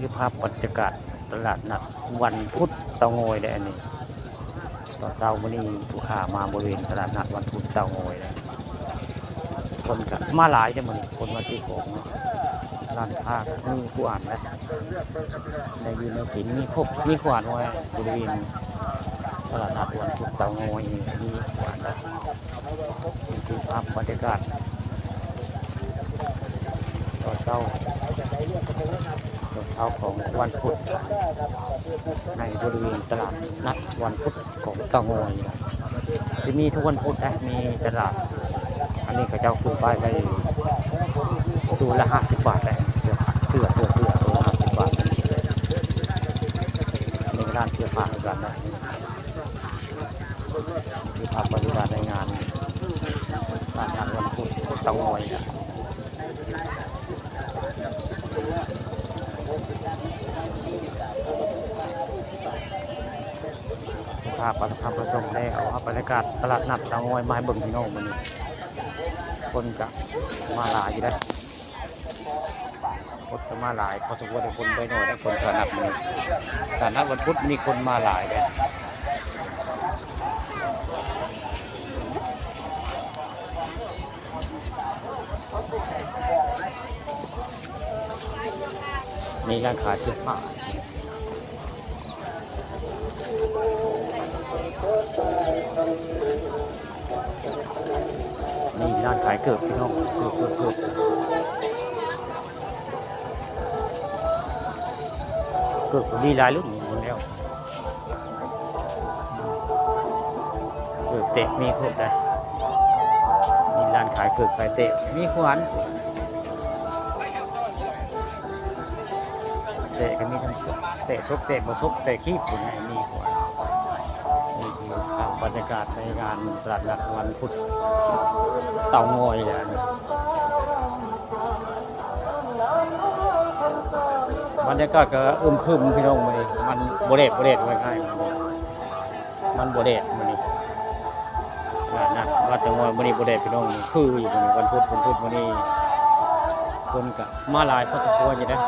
คือภาพบรรยากาศตลาดนัดวันพุธเตางอยได้อันนี้ตอนเช้ามื้อนี้ผู้ค้ามาบริเวณตลาดนัดวันพุธเตางอยเลยคนก็มาหลายเด้อมื้อนี้คนมาซื้อของเนาะร้านค้ามีผู้อ่านแล้วได้ยินแล้วกินมีครบมีขวานไว้บริเวณตลาดนัดวันพุธเตางอยนี่มีขวานแล้วนี่คือภาพบรรยากาศตอนเช้า ช้าของวันพุธในบริเวณตลาดนัดวันพุธของตางอยจะมีทุกวันพุธนะมีตลาด อันนี้เขาเจ้าขึ้นป้ายไปตัวละห้าสิบบาทเลยเสื้อผ้าเสื้อเสื้อเสื้อตัวละห้าสิบบาทอันนี้ก็ร้านเสื้อผ้าเหมือนกันนะที่ภาพบรรยากาศในงานตลาดนัดวันพุธตางอยนะ ภาพประทับประสงค์ได้เอาบรรยากาศตลาดนัดตางอยมาให้เบิ่งพี่น้องมันนี้คนก็มาหลายอยู่ได้อคนก็มาหลายพอสมควรได้คนไปหน่อยได้คนตลาดนัดมันนี้ตลาดนัดวันพุธมีคนมาหลายเลยนี่ร้านขายเสื้อผ้า นี่ร้านขายเกือบพี่น้องเกือบเกือบเกือบเกือบมีหลายรุ่นหมดแล้วเกือบเตะมีครบเลยนี่ร้านขายเกือบขายเตะมีขวานเตะก็มีทั้งเตะซบเตะบ่ซบเตะคีบอยู่ไงมีขวาน รรยากาศในงานตลาดนัดวันพุธเต่างอยเลยอันนี้บรรยากาศก็อึมครึมพี่น้องมาดิมันโบเดตโบเดตไว้ง่ายมันโบเดตมันนี่นะนะว่าแต่ว่ามันนี่โบเดตพี่น้องคืออยู่มันวันพุธวันพุธมันนี่คนก็มาลายพอสมควรอยู่นะ